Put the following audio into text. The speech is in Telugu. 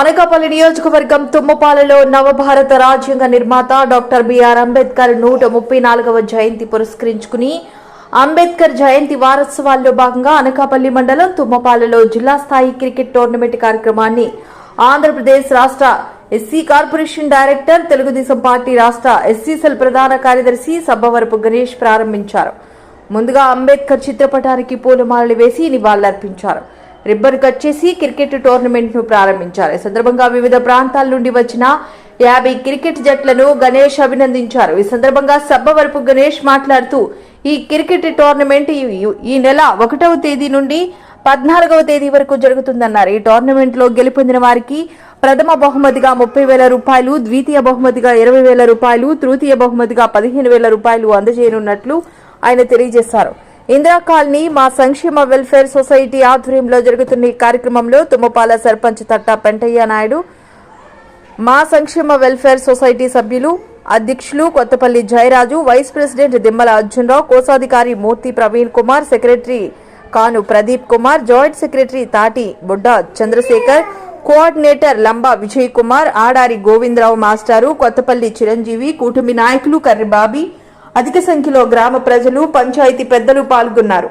అనకాపల్లి నియోజకవర్గం తుమ్మపాలలో నవభారత రాజ్యాంగ నిర్మాత డాక్టర్ బిఆర్ అంబేద్కర్ నూట ముప్పై నాలుగవ జయంతి పురస్కరించుకుని అంబేద్కర్ జయంతి వారోత్సవాల్లో భాగంగా అనకాపల్లి మండలం తుమ్మపాలలో జిల్లా స్థాయి క్రికెట్ టోర్నమెంట్ కార్యక్రమాన్ని ఆంధ్రప్రదేశ్ రాష్ట్ర SC corporation director Telugu Desam party రాష్ట్ర ఎస్సీ సెల్ ప్రధాన కార్యదర్శి సబ్బవరపు గణేష్ ప్రారంభించారు. ముందుగా అంబేద్కర్ చిత్రపటానికి పూలమాలలు వేసి నివాళులర్పించారు. రిబ్బన్ కట్ చేసి క్రికెట్ టోర్నమెంట్ను ప్రారంభించారు. ఈ సందర్భంగా వివిధ ప్రాంతాల నుండి వచ్చిన యాభై క్రికెట్ జట్లను గణేష్ అభినందించారు. ఈ సందర్భంగా సబ్బవరపు గణేష్ మాట్లాడుతూ ఈ క్రికెట్ టోర్నమెంట్ ఈ- ఈ నెల ఒకటవ తేదీ నుండి పద్నాలుగవ తేదీ వరకు జరుగుతుందన్నారు. ఈ టోర్నమెంట్లో గెలుపొందిన వారికి ప్రథమ బహుమతిగా ముప్పై వేల రూపాయలు ద్వితీయ బహుమతిగా ఇరవై వేల రూపాయలు తృతీయ బహుమతిగా పదిహేను వేల రూపాయలు అందజేయనున్నట్లు ఆయన తెలియజేశారు. ఇందిరా కాలనీ మా సంక్షేమ వెల్ఫేర్ సొసైటీ ఆధ్వర్యంలో జరుగుతున్న ఈ కార్యక్రమంలో తుమ్మపాల సర్పంచ్ తట్టా పెంటయ్య నాయుడు మా సంక్షేమ వెల్ఫేర్ సొసైటీ సభ్యులు అధ్యక్షులు కొత్తపల్లి జయరాజు వైస్ ప్రెసిడెంట్ దిమ్మల అర్జున్రావు కోశాధికారి మూర్తి ప్రవీణ్ కుమార్ సెక్రటరీ కాను Pradeep Kumar joint secretary Tati Budda Chandrasekhar coordinator Lamba Vijay Kumar Adari Govindarao మాస్టారు కొత్తపల్లి చిరంజీవి కూటమి నాయకులు కర్రిబాబి అధిక సంఖ్యలో గ్రామ ప్రజలు పంచాయతీ పెద్దలు పాల్గొన్నారు.